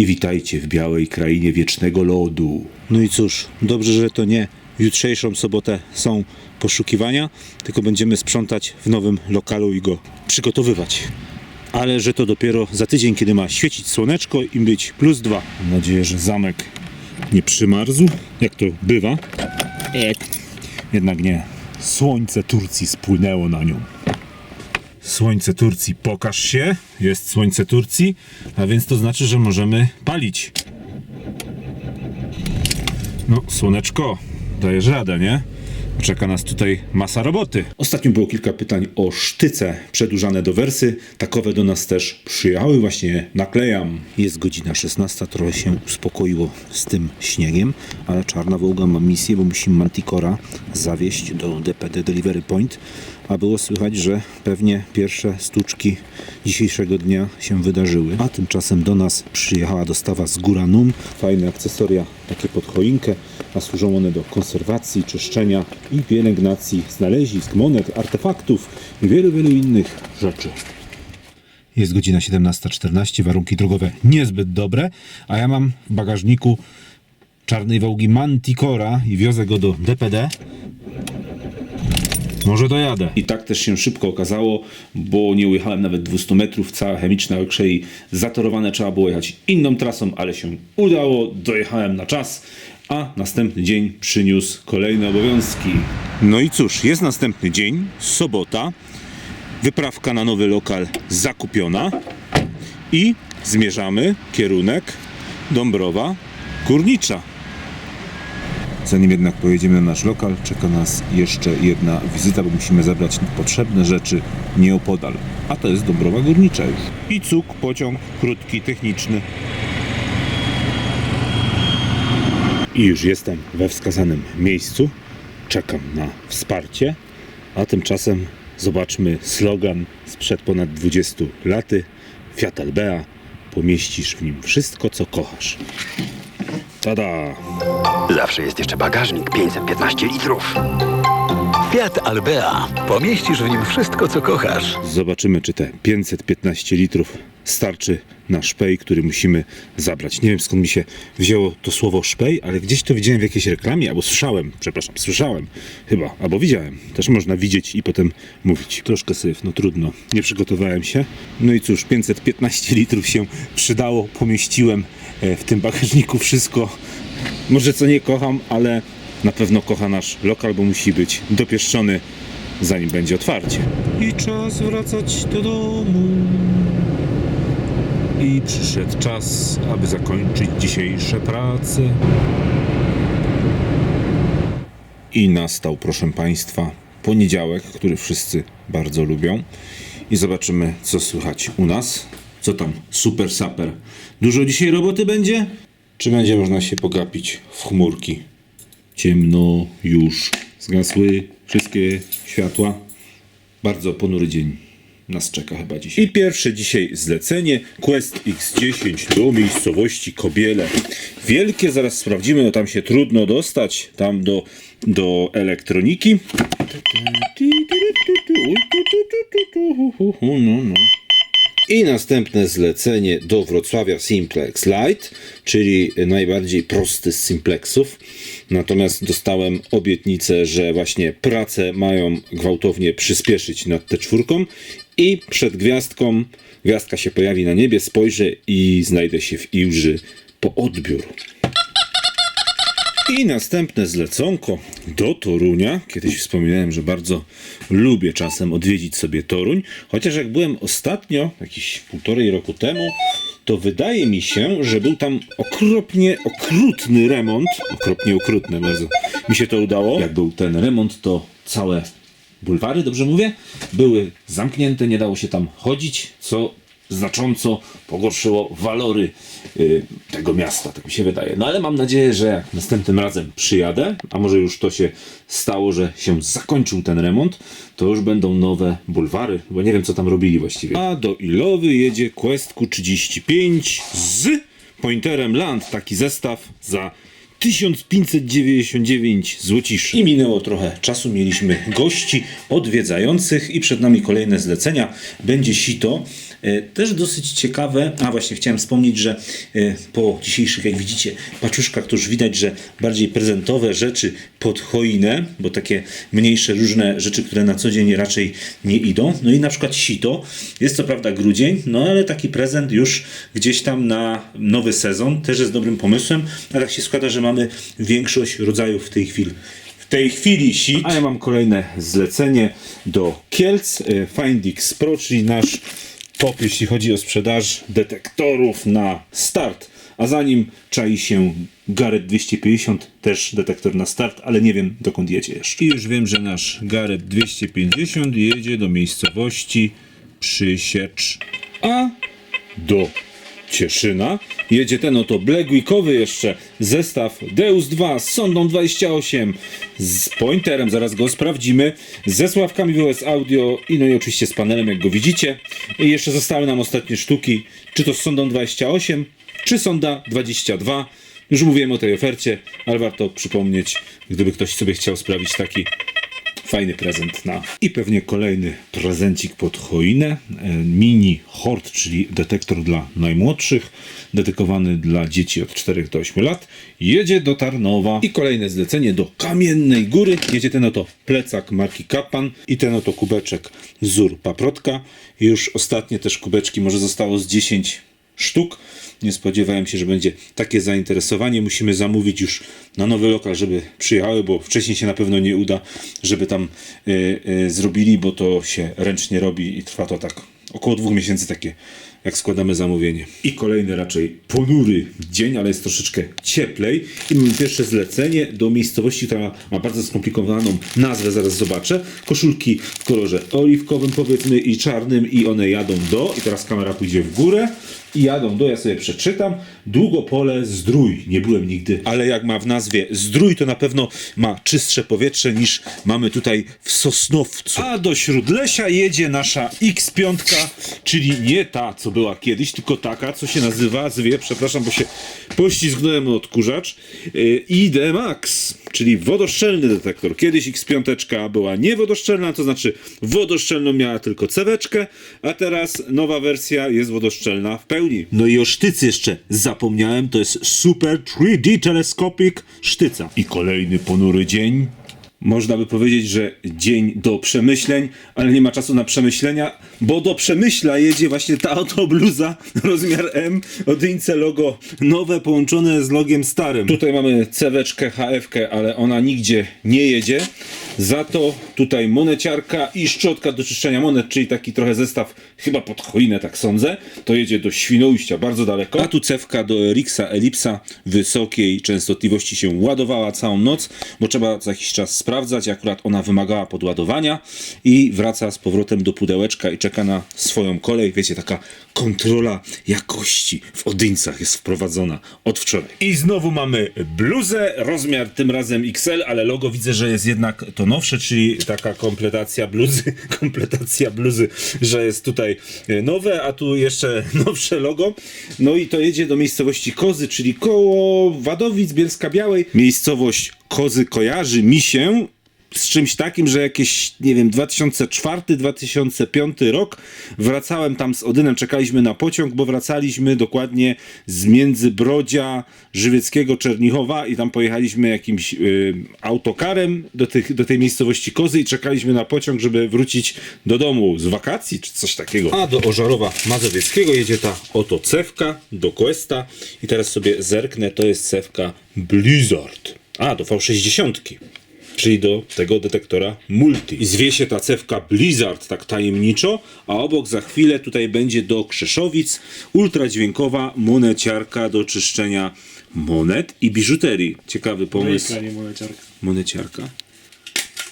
i witajcie w białej krainie wiecznego lodu. No i cóż, dobrze, że to nie w jutrzejszą sobotę są poszukiwania, tylko będziemy sprzątać w nowym lokalu i go przygotowywać. Ale że to dopiero za tydzień, kiedy ma świecić słoneczko i być plus dwa. Mam nadzieję, że zamek nie przymarzł, jak to bywa. Ek. Jednak nie. Słońce Turcji spłynęło na nią. Słońce Turcji, pokaż się. Jest słońce Turcji, a więc to znaczy, że możemy palić. No, słoneczko, dajesz radę, nie? Czeka nas tutaj masa roboty. Ostatnio było kilka pytań o sztyce przedłużane do wersy. Takowe do nas też przyjechały, właśnie naklejam. Jest godzina 16, trochę się uspokoiło z tym śniegiem, ale Czarna Wołga ma misję, bo musi Manticora zawieźć do DPD Delivery Point, a było słychać, że pewnie pierwsze stuczki dzisiejszego dnia się wydarzyły. A tymczasem do nas przyjechała dostawa z Guranum. Fajne akcesoria, takie pod choinkę, a służą one do konserwacji, czyszczenia i pielęgnacji znalezisk, monet, artefaktów i wielu, wielu innych rzeczy. Jest godzina 17.14, warunki drogowe niezbyt dobre, a ja mam w bagażniku czarnej wołgi Manticora i wiozę go do DPD. Może dojadę. I tak też się szybko okazało, bo nie ujechałem nawet 200 metrów, cała chemiczna okrzei zatorowane, trzeba było jechać inną trasą, ale się udało, dojechałem na czas, a następny dzień przyniósł kolejne obowiązki. No i cóż, jest następny dzień, sobota, wyprawka na nowy lokal zakupiona i zmierzamy kierunek Dąbrowa Górnicza. Zanim jednak pojedziemy na nasz lokal, czeka nas jeszcze jedna wizyta, bo musimy zabrać potrzebne rzeczy nieopodal. A to jest Dąbrowa Górnicza już. I cuk, pociąg krótki, techniczny. I już jestem we wskazanym miejscu. Czekam na wsparcie. A tymczasem zobaczmy slogan sprzed ponad 20 laty. Fiat Albea. Pomieścisz w nim wszystko, co kochasz. Tada! Zawsze jest jeszcze bagażnik 515 litrów. Fiat Albea. Pomieścisz w nim wszystko, co kochasz. Zobaczymy, czy te 515 litrów starczy na szpej, który musimy zabrać. Nie wiem skąd mi się wzięło to słowo szpej, ale gdzieś to widziałem w jakiejś reklamie, albo słyszałem, przepraszam, słyszałem chyba, albo widziałem. Też można widzieć i potem mówić. Troszkę syf, no trudno. Nie przygotowałem się. No i cóż, 515 litrów się przydało. Pomieściłem e, w tym bagażniku wszystko. Może co nie kocham, ale na pewno kocha nasz lokal, bo musi być dopieszczony zanim będzie otwarcie. I czas wracać do domu. I przyszedł czas, aby zakończyć dzisiejsze prace. I nastał, proszę Państwa, poniedziałek, który wszyscy bardzo lubią. I zobaczymy, co słychać u nas. Co tam, super saper. Dużo dzisiaj roboty będzie? Czy będzie można się pogapić w chmurki? Ciemno już. Zgasły wszystkie światła. Bardzo ponury dzień nas czeka chyba dzisiaj. I pierwsze dzisiaj zlecenie Quest X10 do miejscowości Kobiele. Wielkie, zaraz sprawdzimy, no tam się trudno dostać, tam do, do elektroniki. No, no. I następne zlecenie do Wrocławia Simplex Lite, czyli najbardziej prosty z simplexów. Natomiast dostałem obietnicę, że właśnie prace mają gwałtownie przyspieszyć nad tę czwórką i przed gwiazdką, gwiazdka się pojawi na niebie, spojrzę i znajdę się w Iłży po odbiór. I następne zleconko do Torunia. Kiedyś wspominałem, że bardzo lubię czasem odwiedzić sobie Toruń. Chociaż jak byłem ostatnio, jakieś półtorej roku temu, to wydaje mi się, że był tam okropnie okrutny remont. Okropnie okrutny bardzo. Mi się to udało. Jak był ten remont, to całe bulwary, dobrze mówię, były zamknięte, nie dało się tam chodzić, co znacząco pogorszyło walory y, tego miasta, tak mi się wydaje. No ale mam nadzieję, że następnym razem przyjadę, a może już to się stało, że się zakończył ten remont, to już będą nowe bulwary, bo nie wiem co tam robili właściwie. A do Ilowy jedzie Quest Q35 z Pointerem Land, taki zestaw za 1599 złociszy. I minęło trochę czasu, mieliśmy gości odwiedzających i przed nami kolejne zlecenia. Będzie sito. E, Też dosyć ciekawe, a właśnie chciałem wspomnieć, że e, po dzisiejszych, jak widzicie, paczuszkach to już widać, że bardziej prezentowe rzeczy pod choinę, bo takie mniejsze różne rzeczy, które na co dzień raczej nie idą. No i na przykład sito. Jest co prawda grudzień, no ale taki prezent już gdzieś tam na nowy sezon też jest dobrym pomysłem. A tak się składa, że mamy większość rodzajów w tej chwili. Tej chwili sit. A ja mam kolejne zlecenie do Kielc. e, Findix Pro, czyli nasz top, jeśli chodzi o sprzedaż detektorów na start. A za nim czai się Garrett 250, też detektor na start, ale nie wiem dokąd jedzie jeszcze. I już wiem, że nasz Garrett 250 jedzie do miejscowości Przysiecz, a do Cieszyna. Jedzie ten oto Blackweekowy jeszcze. Zestaw Deus 2 z sondą 28 z pointerem, zaraz go sprawdzimy, ze sławkami WS Audio i no i oczywiście z panelem jak go widzicie. I jeszcze zostały nam ostatnie sztuki, czy to z sondą 28, czy sonda 22. Już mówiłem o tej ofercie, ale warto przypomnieć, gdyby ktoś sobie chciał sprawić taki Fajny prezent na. I pewnie kolejny prezencik pod choinę. E, Mini Hort, czyli detektor dla najmłodszych, dedykowany dla dzieci od 4 do 8 lat. Jedzie do Tarnowa. I kolejne zlecenie do Kamiennej Góry. Jedzie ten oto plecak marki Kapan i ten oto kubeczek Zur Paprotka. Już ostatnie też kubeczki, może zostało z 10 sztuk. Nie spodziewałem się, że będzie takie zainteresowanie. Musimy zamówić już na nowy lokal, żeby przyjechały, bo wcześniej się na pewno nie uda, żeby tam y, y, zrobili, bo to się ręcznie robi i trwa to tak około dwóch miesięcy takie, jak składamy zamówienie. I kolejny raczej ponury dzień, ale jest troszeczkę cieplej. I mamy pierwsze zlecenie do miejscowości, która ma bardzo skomplikowaną nazwę, zaraz zobaczę. Koszulki w kolorze oliwkowym powiedzmy i czarnym i one jadą do, i teraz kamera pójdzie w górę i jadą do, ja sobie przeczytam, Długopole Zdrój. Nie byłem nigdy, ale jak ma w nazwie Zdrój, to na pewno ma czystsze powietrze niż mamy tutaj w Sosnowcu. A do Śródlesia jedzie nasza X5, czyli nie ta, co była kiedyś, tylko taka, co się nazywa, zwie, przepraszam, bo się poślizgnąłem o odkurzacz, yy, ID Max, czyli wodoszczelny detektor. Kiedyś X5 była niewodoszczelna, to znaczy wodoszczelną miała tylko ceweczkę, a teraz nowa wersja jest wodoszczelna w pełni. No i o sztycy jeszcze zapomniałem, to jest Super 3D Telescopic sztyca. I kolejny ponury dzień. Można by powiedzieć, że dzień do przemyśleń, ale nie ma czasu na przemyślenia, bo do przemyśla jedzie właśnie ta oto bluza rozmiar M od Ince logo nowe połączone z logiem starym. Tutaj mamy ceweczkę, HF-kę, ale ona nigdzie nie jedzie. Za to tutaj moneciarka i szczotka do czyszczenia monet, czyli taki trochę zestaw chyba pod choinę, tak sądzę. To jedzie do Świnoujścia, bardzo daleko. A tu cewka do Rixa Elipsa wysokiej częstotliwości się ładowała całą noc, bo trzeba co jakiś czas sprawdzać. Akurat ona wymagała podładowania i wraca z powrotem do pudełeczka i czeka na swoją kolej. Wiecie, taka kontrola jakości w Odyńcach jest wprowadzona od wczoraj. I znowu mamy bluzę, rozmiar tym razem XL, ale logo widzę, że jest jednak to nowsze, czyli taka kompletacja bluzy, kompletacja bluzy, że jest tutaj e, nowe, a tu jeszcze nowsze logo. No i to jedzie do miejscowości Kozy, czyli koło Wadowic, Bielska Białej. Miejscowość Kozy kojarzy mi się z czymś takim, że jakieś, nie wiem, 2004-2005 rok wracałem tam z Odynem, czekaliśmy na pociąg, bo wracaliśmy dokładnie z Międzybrodzia Żywieckiego Czernichowa i tam pojechaliśmy jakimś y, autokarem do, tych, do tej miejscowości Kozy i czekaliśmy na pociąg, żeby wrócić do domu z wakacji czy coś takiego. A do Ożarowa Mazowieckiego jedzie ta oto cewka do Questa i teraz sobie zerknę, to jest cewka Blizzard. A, do V60 czyli do tego detektora multi. I zwie się ta cewka Blizzard tak tajemniczo, a obok za chwilę tutaj będzie do Krzeszowic ultradźwiękowa moneciarka do czyszczenia monet i biżuterii. Ciekawy pomysł. Myjka, nie moneciarka. Moneciarka.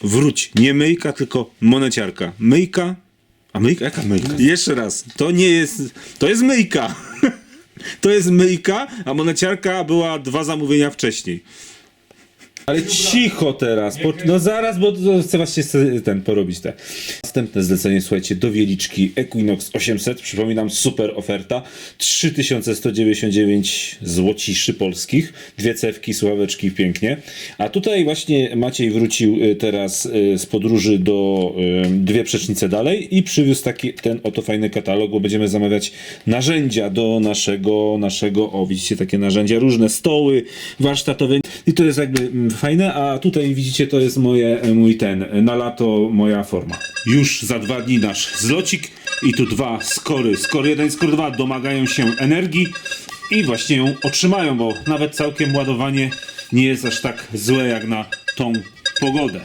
Wróć, nie myjka, tylko moneciarka. Myjka, a myjka, jaka myjka? Jeszcze raz, to nie jest, to jest myjka. to jest myjka, a moneciarka była dwa zamówienia wcześniej. Ale cicho teraz, po, no zaraz, bo to chcę właśnie ten porobić te. Następne zlecenie, słuchajcie, do wieliczki Equinox 800, przypominam, super oferta, 3199 złociszy polskich, dwie cewki, sławeczki, pięknie. A tutaj właśnie Maciej wrócił y, teraz y, z podróży do y, dwie przecznice dalej i przywiózł taki ten oto fajny katalog, bo będziemy zamawiać narzędzia do naszego, naszego, o widzicie takie narzędzia, różne stoły warsztatowe i to jest jakby mm, fajne, a tutaj widzicie to jest moje, mój ten, na lato moja forma. Już za dwa dni nasz zlocik i tu dwa skory, skor 1 i skor 2 domagają się energii i właśnie ją otrzymają, bo nawet całkiem ładowanie nie jest aż tak złe jak na tą pogodę.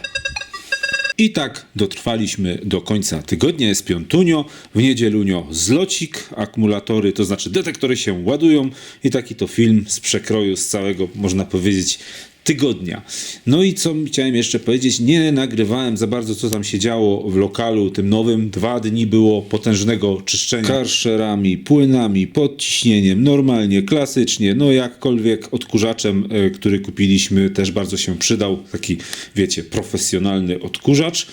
I tak dotrwaliśmy do końca tygodnia. Jest piątunio, w niedzielunio zlocik, akumulatory, to znaczy detektory się ładują i taki to film z przekroju z całego, można powiedzieć, tygodnia. No i co chciałem jeszcze powiedzieć, nie nagrywałem za bardzo co tam się działo w lokalu tym nowym. Dwa dni było potężnego czyszczenia karszerami, płynami, podciśnieniem, normalnie, klasycznie, no jakkolwiek odkurzaczem, e, który kupiliśmy też bardzo się przydał, taki wiecie, profesjonalny odkurzacz.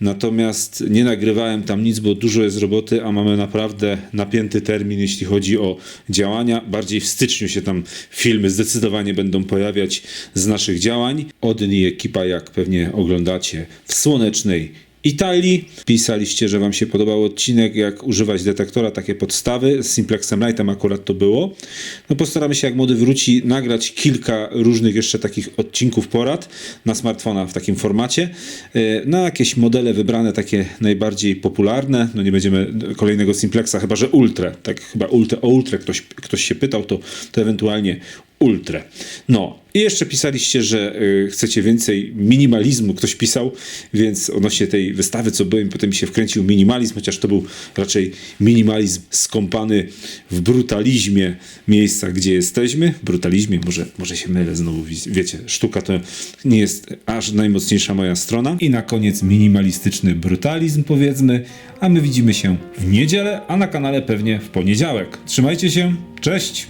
Natomiast nie nagrywałem tam nic, bo dużo jest roboty, a mamy naprawdę napięty termin, jeśli chodzi o działania. Bardziej w styczniu się tam filmy zdecydowanie będą pojawiać z naszych działań. Odni ekipa, jak pewnie oglądacie, w słonecznej Italii. Pisaliście, że Wam się podobał odcinek, jak używać detektora, takie podstawy. Z Simplexem Lightem akurat to było. No postaramy się, jak młody wróci, nagrać kilka różnych jeszcze takich odcinków porad na smartfona w takim formacie. E, Na jakieś modele wybrane, takie najbardziej popularne. No nie będziemy kolejnego Simplexa, chyba że Ultra. Tak chyba Ultra, o Ultra ktoś, ktoś się pytał, to, to ewentualnie Ultrę. No i jeszcze pisaliście, że y, chcecie więcej minimalizmu, ktoś pisał, więc odnośnie tej wystawy, co byłem, potem mi się wkręcił minimalizm, chociaż to był raczej minimalizm skąpany w brutalizmie miejsca, gdzie jesteśmy. Brutalizmie, może, może się mylę znowu, wi- wiecie, sztuka to nie jest aż najmocniejsza moja strona. I na koniec minimalistyczny brutalizm, powiedzmy, a my widzimy się w niedzielę, a na kanale pewnie w poniedziałek. Trzymajcie się, cześć!